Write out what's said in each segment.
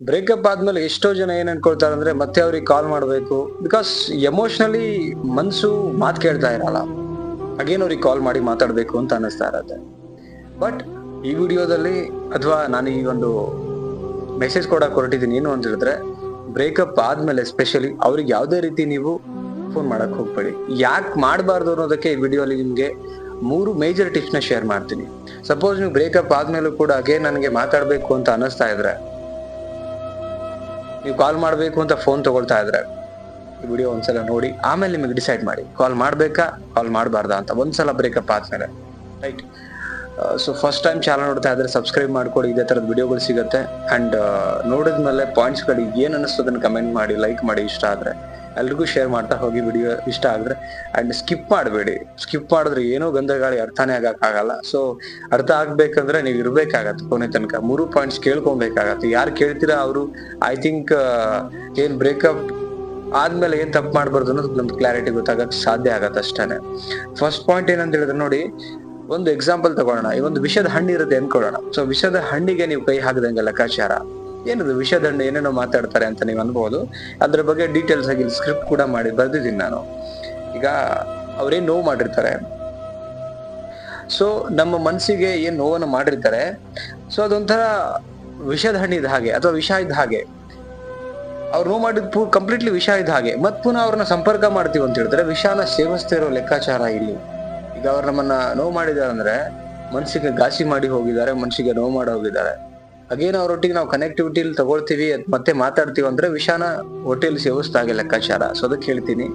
Breakup ಆದ್ಮೇಲೆ ಎಷ್ಟೋ ಜನ ಏನ್ ಅನ್ಕೊಳ್ತಾರೆ ಅಂದ್ರೆ, ಮತ್ತೆ ಅವ್ರಿಗೆ ಕಾಲ್ ಮಾಡಬೇಕು. ಬಿಕಾಸ್ ಎಮೋಷನಲಿ ಮನ್ಸು ಮಾತು ಕೇಳ್ತಾ ಇರಲ್ಲ. ಅಗೇನ್ ಅವ್ರಿಗೆ ಕಾಲ್ ಮಾಡಿ ಮಾತಾಡ್ಬೇಕು ಅಂತ ಅನಿಸ್ತಾ ಇರತ್ತೆ. ಬಟ್ ಈ ವಿಡಿಯೋದಲ್ಲಿ ಅಥವಾ ನಾನು ಈ ಒಂದು ಮೆಸೇಜ್ ಕೊಡಕ್ ಹೊರಟಿದ್ದೀನಿ ಏನು ಅಂತ ಹೇಳಿದ್ರೆ ಬ್ರೇಕಪ್ ಆದ್ಮೇಲೆ ಎಸ್ಪೆಷಲಿ ಅವ್ರಿಗೆ ಯಾವುದೇ ರೀತಿ ನೀವು ಫೋನ್ ಮಾಡಕ್ ಹೋಗ್ಬೇಡಿ. ಯಾಕೆ ಮಾಡಬಾರ್ದು ಅನ್ನೋದಕ್ಕೆ ಈ ವಿಡಿಯೋಲಿ ನಿಮ್ಗೆ ಮೂರು ಮೇಜರ್ ಟಿಪ್ಸ್ನ ಶೇರ್ ಮಾಡ್ತೀನಿ. ಸಪೋಸ್ ನೀವು ಬ್ರೇಕಪ್ ಆದ್ಮೇಲೂ ಕೂಡ ಅಗೇನ್ ನನಗೆ ಮಾತಾಡ್ಬೇಕು ಅಂತ ಅನಿಸ್ತಾ ಇದ್ರೆ ನೀವು ಕಾಲ್ ಮಾಡಬೇಕು ಅಂತ ಫೋನ್ ತಗೊಳ್ತಾ ಇದ್ರೆ ಈ ವಿಡಿಯೋ ಒಂದ್ಸಲ ನೋಡಿ, ಆಮೇಲೆ ನಿಮಗೆ ಡಿಸೈಡ್ ಮಾಡಿ. ಕಾಲ್ ಮಾಡಬೇಕಾ, ಕಾಲ್ ಮಾಡಬಾರ್ದಾ ಅಂತ ಒಂದ್ಸಲ ಬ್ರೇಕಪ್ ಆದ್ಮೇಲೆ. Right so first time channel ನೋಡ್ತಾ ಇದ್ರೆ ಸಬ್ಸ್ಕ್ರೈಬ್ ಮಾಡ್ಕೊಡಿ ಇದೇ ತರದ ವಿಡಿಯೋಗಳು ಸಿಗುತ್ತೆ. ಅಂಡ್ ನೋಡಿದ್ಮೇಲೆ ಪಾಯಿಂಟ್ಸ್ಗಳಿಗೆ ಏನ್ ಅನ್ನಿಸ್ತದನ್ನ ಕಮೆಂಟ್ ಮಾಡಿ ಲೈಕ್ ಮಾಡಿ ಇಷ್ಟ ಆದ್ರೆ. ಎಲ್ರಿಗೂ ಶೇರ್ ಮಾಡ್ತಾ ಹೋಗಿ ವಿಡಿಯೋ ಇಷ್ಟ ಆದ್ರೆ ಅಂಡ್ ಸ್ಕಿಪ್ ಮಾಡಬೇಡಿ. ಸ್ಕಿಪ್ ಮಾಡಿದ್ರೆ ಏನೋ ಗಂಧಗಾಳಿ ಅರ್ಥನೇ ಆಗಕ್ಕಾಗಲ್ಲ ಸೊ ಅರ್ಥ ಆಗ್ಬೇಕಂದ್ರೆ ನೀವು ಇರ್ಬೇಕಾಗತ್ತೆ ಕೊನೆ ತನಕ. ಮೂರು ಪಾಯಿಂಟ್ಸ್ ಕೇಳ್ಕೊಬೇಕಾಗತ್ತೆ. ಯಾರು ಕೇಳ್ತೀರಾ ಅವರು? ಐ ಥಿಂಕ್ ಏನ್ ಬ್ರೇಕಪ್ ಆದ್ಮೇಲೆ ಏನ್ ತಪ್ಪು ಮಾಡ್ಬಾರ್ದು ಅನ್ನೋದು ನಮ್ಗೆ ಕ್ಲಾರಿಟಿ ಗೊತ್ತಾಗಕ್ ಸಾಧ್ಯ ಆಗತ್ತೆ ಅಷ್ಟೇ ಫಸ್ಟ್ ಪಾಯಿಂಟ್ ಏನಂತ ಹೇಳಿದ್ರೆ ನೋಡಿ, ಒಂದು ಎಕ್ಸಾಂಪಲ್ ತಗೊಳ್ಳೋಣ. ಈ ಒಂದು ವಿಷದ ಹಣ್ಣು ಇರುತ್ತೆ ಅನ್ಕೊಳ್ಳೋಣ. ಸೊ ವಿಷದ ಹಣ್ಣಿಗೆ ನೀವು ಕೈ ಹಾಕದಂಗೆ ಲೆಕ್ಕಾಚಾರ. ಏನದು, ವಿಷದಂಡ ಏನೇನೋ ಮಾತಾಡ್ತಾರೆ ಅಂತ ನೀವು ಅನ್ಬೋದು. ಅದ್ರ ಬಗ್ಗೆ ಡೀಟೇಲ್ಸ್ ಆಗಿ ಸ್ಕ್ರಿಪ್ಟ್ ಕೂಡ ಮಾಡಿ ಬರ್ದಿದ್ದೀನಿ ನಾನು. ಈಗ ಅವ್ರೇನ್ ನೋವು ಮಾಡಿರ್ತಾರೆ. ಸೊ ನಮ್ಮ ಮನಸ್ಸಿಗೆ ಏನ್ ನೋವನ್ನು ಮಾಡಿರ್ತಾರೆ ಸೊ ಅದೊಂಥರ ವಿಷದ ಹಣ್ಣಿದ ಹಾಗೆ ಅಥವಾ ವಿಷ ಇದ್ದ ಹಾಗೆ. ಅವ್ರು ನೋವು ಮಾಡಿದ ಪೂ ಕಂಪ್ಲೀಟ್ಲಿ ವಿಷ ಇದ್ದ ಹಾಗೆ. ಮತ್ ಪುನಃ ಅವ್ರನ್ನ ಸಂಪರ್ಕ ಮಾಡ್ತೀವಿ ಅಂತ ಹೇಳಿದ್ರೆ ವಿಷಾನ ಸೇವಿಸ್ತಾ ಇರೋ ಲೆಕ್ಕಾಚಾರ ಇಲ್ಲಿ. ಈಗ ಅವ್ರು ನಮ್ಮನ್ನ ನೋವು ಮಾಡಿದಾರೆ ಅಂದ್ರೆ ಮನ್ಸಿಗೆ ಘಾಸಿ ಮಾಡಿ ಹೋಗಿದ್ದಾರೆ, ಮನ್ಸಿಗೆ ನೋವು ಮಾಡಿ ಹೋಗಿದ್ದಾರೆ. ಅಗೇನ್ ಅವ್ರೊಟ್ಟಿಗೆ ನಾವು ಕನೆಕ್ಟಿವಿಟಿಲಿ ತಗೊಳ್ತೀವಿ, ಮತ್ತೆ ಮಾತಾಡ್ತೀವಿ ಅಂದ್ರೆ ವಿಷಾನ ಹೋಟೆಲ್ ಸೇವಿಸ್ತಾ ಹಾಗೆ ಲೆಕ್ಕಾಚಾರ. ಸೊ ಅದಕ್ಕೆ ಹೇಳ್ತೀನಿ,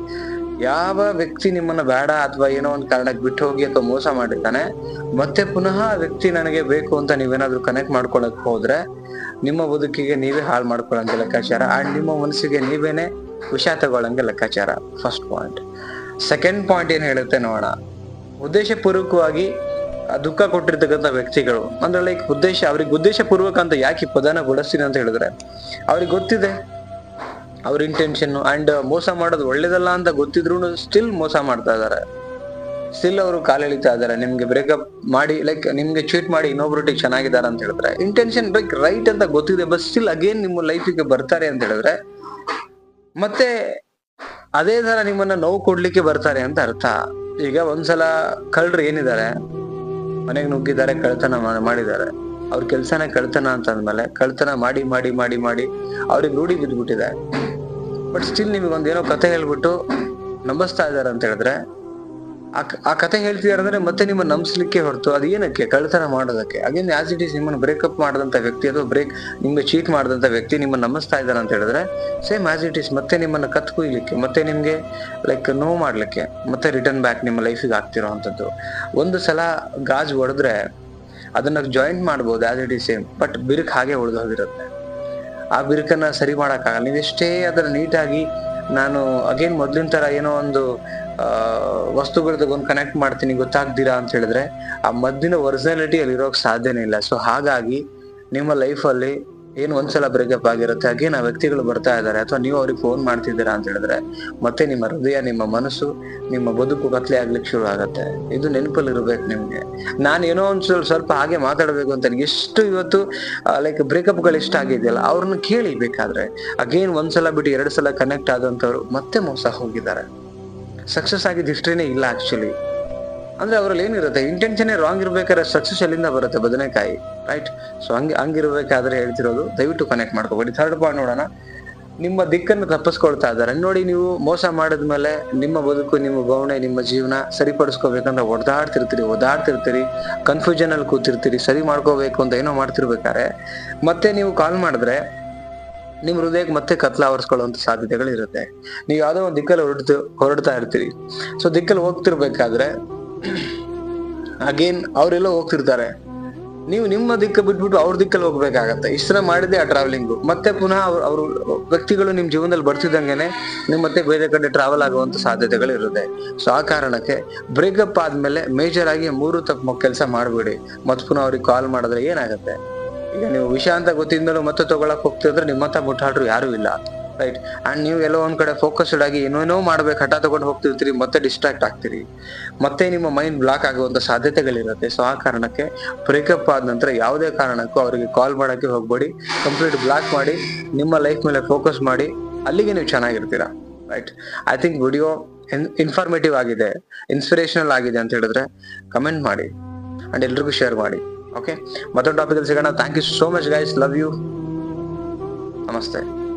ಯಾವ ವ್ಯಕ್ತಿ ನಿಮ್ಮನ್ನ ಬೇಡ ಅಥವಾ ಏನೋ ಒಂದು ಕಾರಣಕ್ಕೆ ಬಿಟ್ಟು ಹೋಗಿ ಅಥವಾ ಮೋಸ ಮಾಡಿರ್ತಾನೆ ಮತ್ತೆ ಪುನಃ ಆ ವ್ಯಕ್ತಿ ನನಗೆ ಬೇಕು ಅಂತ ನೀವೇನಾದ್ರೂ ಕನೆಕ್ಟ್ ಮಾಡ್ಕೊಳಕ್ ಹೋದ್ರೆ ನಿಮ್ಮ ಬದುಕಿಗೆ ನೀವೇ ಹಾಳು ಮಾಡ್ಕೊಳ್ಳಂಗೆ ಲೆಕ್ಕಾಚಾರ. ಅಂಡ್ ನಿಮ್ಮ ಮನಸ್ಸಿಗೆ ನೀವೇನೆ ವಿಷ ತಗೊಳ್ಳಂಗೆ ಲೆಕ್ಕಾಚಾರ. ಫಸ್ಟ್ ಪಾಯಿಂಟ್ ಸೆಕೆಂಡ್ ಪಾಯಿಂಟ್ ಏನ್ ಹೇಳುತ್ತೆ ನೋಡೋಣ. ಉದ್ದೇಶಪೂರ್ವಕವಾಗಿ ದುಃಖ ಕೊಟ್ಟಿರ್ತಕ್ಕಂಥ ವ್ಯಕ್ತಿಗಳು. ಅಂದ್ರೆ ಲೈಕ್ ಉದ್ದೇಶ, ಅವ್ರಿಗೆ ಉದ್ದೇಶ ಪೂರ್ವಕ ಅಂತ ಯಾಕೆ ಪದನ ಬಳಸ್ತೀನಿ ಅಂತ ಹೇಳಿದ್ರೆ, ಅವ್ರಿಗೆ ಗೊತ್ತಿದೆ. ಅವ್ರ ಇಂಟೆನ್ಷನ್ ಅಂಡ್ ಮೋಸ ಮಾಡೋದು ಒಳ್ಳೇದಲ್ಲ ಅಂತ ಗೊತ್ತಿದ್ರು ಸ್ಟಿಲ್ ಮೋಸ ಮಾಡ್ತಾ ಇದಾರೆ. ಸ್ಟಿಲ್ ಅವರು ಕಾಲೆಳಿತಾ ಇದಾರೆ. ನಿಮ್ಗೆ ಬ್ರೇಕಪ್ ಮಾಡಿ ಲೈಕ್ ನಿಮ್ಗೆ ಚೀಟ್ ಮಾಡಿ ಇನ್ನೊಬ್ರೊಟ್ಟಿಗೆ ಚೆನ್ನಾಗಿದ್ದಾರೆ ಅಂತ ಹೇಳಿದ್ರೆ ಇಂಟೆನ್ಷನ್ ಲೈಕ್ ರೈಟ್ ಅಂತ ಗೊತ್ತಿದೆ ಬಟ್ ಸ್ಟಿಲ್ ಅಗೇನ್ ನಿಮ್ಮ ಲೈಫಿಗೆ ಬರ್ತಾರೆ ಅಂತ ಹೇಳಿದ್ರೆ, ಮತ್ತೆ ಅದೇ ತರ ನಿಮ್ಮನ್ನ ನೋವು ಕೊಡ್ಲಿಕ್ಕೆ ಬರ್ತಾರೆ ಅಂತ ಅರ್ಥ. ಈಗ ಒಂದ್ಸಲ ಕಳ್ರು ಏನಿದ್ದಾರೆ ಮನೆಗೆ ನುಗ್ಗಿದ್ದಾರೆ ಕಳ್ತನ ಮಾಡಿದ್ದಾರೆ. ಅವ್ರ ಕೆಲ್ಸನ ಕಳ್ತನ ಅಂತ ಅಂದ್ಮೇಲೆ ಕಳ್ತನ ಮಾಡಿ ಮಾಡಿ ಮಾಡಿ ಮಾಡಿ ಅವ್ರಿಗೆ ರೂಢಿ ಬಿದ್ದ್ಬಿಟ್ಟಿದೆ ಬಟ್ ಸ್ಟಿಲ್ ನಿಮಗೊಂದೇನೋ ಕತೆ ಹೇಳ್ಬಿಟ್ಟು ನಂಬಿಸ್ತಾ ಇದಾರೆ ಅಂತ ಹೇಳಿದ್ರೆ ಆ ಕತೆ ಹೇಳ್ತಿದಾರೆ ಅಂದ್ರೆ ಮತ್ತೆ ನಿಮ್ಮ ನಂಬಿಸ್ಲಿಕ್ಕೆ ಹೊರತು ಅದು ಏನಕ್ಕೆ? ಕಳ್ತನ ಮಾಡೋದಕ್ಕೆ. ಅಗೇನ್ ಆಸ್ ಇಟ್ ಈಸ್ ನಿಮ್ಮನ್ನ ಬ್ರೇಕಪ್ ಮಾಡಿದಂತ ವ್ಯಕ್ತಿ ಅಥವಾ ಬ್ರೇಕ್ ನಿಮ್ಗೆ ಚೀಟ್ ಮಾಡಿದಂತ ವ್ಯಕ್ತಿ ನಿಮ್ಮನ್ನ ನಂಬಿಸ್ತಾ ಇದ್ದಾರೆ ಅಂತ ಹೇಳಿದ್ರೆ ಸೇಮ್ ಆಸ್ ಇಟ್ ಈಸ್ ಮತ್ತೆ ನಿಮ್ಮನ್ನ ಕತ್ ಕುಯ್ಲಿಕ್ಕೆ ಮತ್ತೆ ನಿಮ್ಗೆ ಲೈಕ್ ನೋವು ಮಾಡ್ಲಿಕ್ಕೆ, ಮತ್ತೆ ರಿಟರ್ನ್ ಬ್ಯಾಕ್ ನಿಮ್ಮ ಲೈಫಿಗೆ ಆಗ್ತಿರೋ ಅಂಥದ್ದು ಒಂದು ಸಲ ಗಾಜ್ ಹೊಡೆದ್ರೆ ಅದನ್ನ ಜಾಯಿಂಟ್ ಮಾಡ್ಬೋದು as it is same but ಬಿರುಕ್ ಹಾಗೆ ಉಳಿದು ಹೋಗಿರುತ್ತೆ. ಆ ಬಿರುಕನ್ನ ಸರಿ ಮಾಡಕ್ಕಾಗಲ್ಲ. ನೀವೆಷ್ಟೇ ಅದನ್ನ ನೀಟಾಗಿ ನಾನು ಅಗೇನ್ ಮೊದ್ಲಿನ ತರ ಏನೋ ಒಂದು, ಆ ಒಂದು ಕನೆಕ್ಟ್ ಮಾಡ್ತೀನಿ, ಗೊತ್ತಾಗ್ದಿರಾ ಅಂತ ಹೇಳಿದ್ರೆ, ಆ ಮದ್ದಿನ ಒರಿಜಿನಾಲಿಟಿ ಅಲ್ಲಿ ಇರೋಕ್ ಸಾಧ್ಯನೇ ಇಲ್ಲ. ಸೊ ಹಾಗಾಗಿ, ನಿಮ್ಮ ಲೈಫಲ್ಲಿ ಏನು ಒಂದ್ಸಲ ಬ್ರೇಕಪ್ ಆಗಿರುತ್ತೆ ಅಗೇನ್ ಆ ವ್ಯಕ್ತಿಗಳು ಬರ್ತಾ ಇದ್ದಾರೆ. ಅಥವಾ ನೀವು ಅವ್ರಿಗೆ ಫೋನ್ ಮಾಡ್ತಿದ್ದೀರಾ ಅಂತ ಹೇಳಿದ್ರೆ, ಮತ್ತೆ ನಿಮ್ಮ ಹೃದಯ, ನಿಮ್ಮ ಮನಸ್ಸು, ನಿಮ್ಮ ಬದುಕು ಕತ್ಲೆ ಆಗ್ಲಿಕ್ಕೆ ಶುರು ಆಗುತ್ತೆ. ಇದು ನೆನಪಲ್ಲಿ ಇರ್ಬೇಕು ನಿಮ್ಗೆ. ನಾನು ಏನೋ ಒಂದ್ ಸ್ವಲ್ಪ ಹಾಗೆ ಮಾತಾಡಬೇಕು ಅಂತ ಎಷ್ಟು ಇವತ್ತು ಲೈಕ್ ಬ್ರೇಕಪ್ಗಳು ಇಷ್ಟ ಆಗಿದೆಯಲ್ಲ, ಅವ್ರನ್ನ ಕೇಳಿ ಬೇಕಾದ್ರೆ. ಅಗೇನ್ ಒಂದ್ಸಲ ಬಿಟ್ಟು ಎರಡು ಸಲ ಕನೆಕ್ಟ್ ಆದಂತವ್ರು ಮತ್ತೆ ಮೋಸ ಹೋಗಿದ್ದಾರೆ. ಸಕ್ಸಸ್ ಆಗಿದ್ದ ಹಿಸ್ಟ್ರಿನೇ ಇಲ್ಲ ಆಕ್ಚುಲಿ ಅಂದ್ರೆ ಅವರಲ್ಲಿ ಏನಿರುತ್ತೆ ಇಂಟೆನ್ಷನ್ ರಾಂಗ್ ಇರ್ಬೇಕಾದ್ರೆ ಸಕ್ಸಸ್ ಎಲ್ಲಿಂದ ಬರುತ್ತೆ ಬದನೆಕಾಯಿ? ರೈಟ್ ಸೊ ಹಂಗೆ, ಹಂಗಿರ್ಬೇಕಾದ್ರೆ ಹೇಳ್ತಿರೋದು, ದಯವಿಟ್ಟು ಕನೆಕ್ಟ್ ಮಾಡ್ಕೋಬೇಡಿ. ಥರ್ಡ್ ಪಾಯಿಂಟ್ ನೋಡೋಣ. ನಿಮ್ಮ ದಿಕ್ಕನ್ನು ತಪ್ಪಿಸ್ಕೊಳ್ತಾ ಇದ್ದಾರೆ. ನೋಡಿ, ನೀವು ಮೋಸ ಮಾಡಿದ ಮೇಲೆ ನಿಮ್ಮ ಬದುಕು, ನಿಮ್ಮ ಭಾವನೆ ನಿಮ್ಮ ಜೀವನ ಸರಿಪಡಿಸ್ಕೋಬೇಕಂತ ಒದ್ದಾಡ್ತಿರ್ತೀರಿ ಒದ್ದಾಡ್ತಿರ್ತೀರಿ ಕನ್ಫ್ಯೂಷನ್ ಅಲ್ಲಿ ಕೂತಿರ್ತೀರಿ, ಸರಿ ಮಾಡ್ಕೋಬೇಕು ಅಂತ ಏನೋ ಮಾಡ್ತಿರ್ಬೇಕಾರೆ ಮತ್ತೆ ನೀವು ಕಾಲ್ ಮಾಡಿದ್ರೆ ನಿಮ್ಮ ಹೃದಯಕ್ಕೆ ಮತ್ತೆ ಕತ್ಲ ಆವರಿಸ್ಕೊಳ್ಳುವಂತ ಸಾಧ್ಯತೆಗಳು ಇರುತ್ತೆ ನೀವು ಯಾವುದೋ ಒಂದು ದಿಕ್ಕಲ್ಲಿ ಹೊರಡ್ತು, ಹೊರಡ್ತಾ ಇರ್ತೀರಿ. ಸೊ ದಿಕ್ಕಲ್ಲಿ ಹೋಗ್ತಿರ್ಬೇಕಾದ್ರೆ ಅಗೇನ್ ಅವರೆಲ್ಲ ಹೋಗ್ತಿರ್ತಾರೆ. ನೀವು ನಿಮ್ಮ ದಿಕ್ಕ ಬಿಟ್ಬಿಟ್ಟು ಅವ್ರ ದಿಕ್ಕಲ್ಲಿ ಹೋಗ್ಬೇಕಾಗತ್ತೆ. ಇಷ್ಟ ಮಾಡಿದೆ ಆ ಟ್ರಾವೆಲಿಂಗು ಮತ್ತೆ ಪುನಃ ಅವ್ರು, ಅವರು ವ್ಯಕ್ತಿಗಳು ನಿಮ್ ಜೀವನದಲ್ಲಿ ಬರ್ತಿದ್ದಂಗೆನೆ ನೀವು ಮತ್ತೆ ಬೇರೆ ಕಡೆ ಟ್ರಾವೆಲ್ ಆಗುವಂತ ಸಾಧ್ಯತೆಗಳು ಇರುತ್ತೆ. ಸೊ ಆ ಕಾರಣಕ್ಕೆ ಬ್ರೇಕಪ್ ಆದ್ಮೇಲೆ ಮೇಜರ್ ಆಗಿ ಮೂರು ತಪ್ಪು ಕೆಲಸ ಮಾಡಬೇಡಿ. ಮತ್ತೆ ಪುನಃ ಅವ್ರಿಗೆ ಕಾಲ್ ಮಾಡಿದ್ರೆ ಏನಾಗುತ್ತೆ? ಈಗ ನೀವು ವಿಷಯ ಅಂತ ಗೊತ್ತಿದ್ಮೇಲೆ ಮತ್ತೆ ತಗೊಳಕ್ ಹೋಗ್ತಿದ್ರೆ ನಿಮ್ಮಂತ ಮುಟ್ಟಾಡ್ರು ಯಾರು ಇಲ್ಲ. ರೈಟ್ ಅಂಡ್ ನೀವು ಎಲ್ಲೋ ಒಂದ್ ಕಡೆ ಫೋಕಸ್ಡ್ ಆಗಿ ಏನೇನೋ ಮಾಡ್ಬೇಕು, ಹಠ ತಗೊಂಡು ಹೋಗ್ತಿರ್ತೀರಿ ಮತ್ತೆ ಡಿಸ್ಟ್ರಾಕ್ಟ್ ಆಗ್ತೀರಿ. ಮತ್ತೆ ನಿಮ್ಮ ಮೈಂಡ್ ಬ್ಲಾಕ್ ಆಗುವಂತ ಸಾಧ್ಯತೆಗಳಿರುತ್ತೆ. ಸೊ ಆ ಕಾರಣಕ್ಕೆ ಬ್ರೇಕಪ್ ಆದ ನಂತರ ಯಾವುದೇ ಕಾರಣಕ್ಕೂ ಅವರಿಗೆ ಕಾಲ್ ಮಾಡಕ್ಕೆ ಹೋಗ್ಬೇಡಿ. ಕಂಪ್ಲೀಟ್ ಬ್ಲಾಕ್ ಮಾಡಿ, ನಿಮ್ಮ ಲೈಫ್ ಮೇಲೆ ಫೋಕಸ್ ಮಾಡಿ, ಅಲ್ಲಿಗೆ ನೀವು ಚೆನ್ನಾಗಿರ್ತೀರಾ. Right I think video informative ಆಗಿದೆ ಇನ್ಸ್ಪಿರೇಷನಲ್ ಆಗಿದೆ ಅಂತ ಹೇಳಿದ್ರೆ ಕಮೆಂಟ್ ಮಾಡಿ ಅಂಡ್ ಎಲ್ರಿಗೂ ಶೇರ್ ಮಾಡಿ. ಓಕೆ ಮತ್ತೊಂದು ಟಾಪಿಕಲ್ಲಿ ಸಿಗೋಣ. Thank you so much guys love you ನಮಸ್ತೆ.